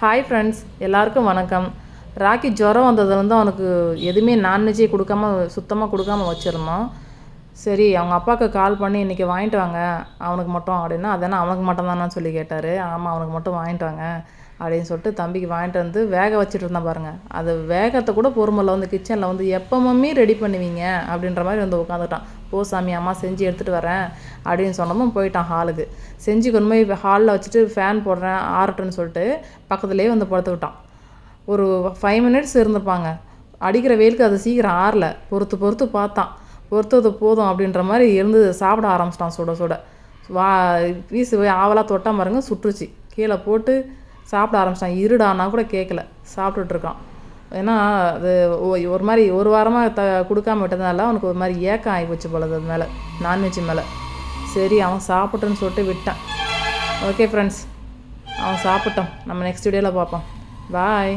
Hi friends எல்லாருக்கும் வணக்கம். ராக்கி ஜுரம் வந்ததுலேருந்து அவனுக்கு எதுவுமே நான்வெஜ்ஜே கொடுக்காம சுத்தமாக கொடுக்காம வச்சுருந்தோம் சரி அவங்க அப்பாவுக்கு கால் பண்ணி இன்றைக்கி வாங்கிட்டு வாங்க. அவனுக்கு மட்டும் அப்படின்னா அதெல்லாம் அவனுக்கு மட்டும் தானே சொல்லி கேட்டார். ஆமாம் அவனுக்கு மட்டும் வாங்கிட்டு வாங்க அப்படின்னு சொல்லிட்டு தம்பிக்கு வாங்கிட்டு வந்து வேக வச்சுட்டு இருந்தான் பாருங்கள் அது வேகத்தை கூட பொறுமல்ல வந்து கிச்சனில் வந்து எப்போ மம்மி ரெடி பண்ணுவீங்க அப்படின்ற மாதிரி வந்து உட்காந்துட்டான் போ சாமி அம்மா செஞ்சு எடுத்துகிட்டு வரேன் அப்படின்னு சொன்னமும் போயிட்டான் ஹாலுக்கு செஞ்சு கொண்டு போய் ஹாலில் வச்சுட்டு ஃபேன் போடுறேன் ஆறட்டுன்னு சொல்லிட்டு பக்கத்துலேயே வந்து படுத்துக்கிட்டான் ஒரு ஃபைவ் மினிட்ஸ் இருந்திருப்பாங்க. அடிக்கிற வெயிலுக்கு அது சீக்கிரம் ஆறல. பொறுத்து பொறுத்து பார்த்தான். ஒருத்தது போதும் அப்படின்ற மாதிரி இருந்து சாப்பிட ஆரம்பிச்சிட்டான் சுட சுட. வா வீசு போய் ஆவலாக தொட்டா பாருங்க சுட்டுருச்சு கீழே போட்டு சாப்பிட ஆரம்பிச்சிட்டான். இருடானா கூட கேட்கல சாப்பிட்டுட்ருக்கான் ஏன்னா அது ஒரு மாதிரி ஒரு வாரமாக த கொடுக்காம விட்டதுனால அவனுக்கு ஒரு மாதிரி ஏக்கம் ஆகி போச்சு போல அது மேலே நான்வெஜ் மேலே. சரி அவன் சாப்பிட்டுன்னு சொல்லிட்டு விட்டான். ஓகே ஃப்ரெண்ட்ஸ் அவன் சாப்பிட்டான். நம்ம நெக்ஸ்ட் வீடியோவில் பார்ப்போம். பாய்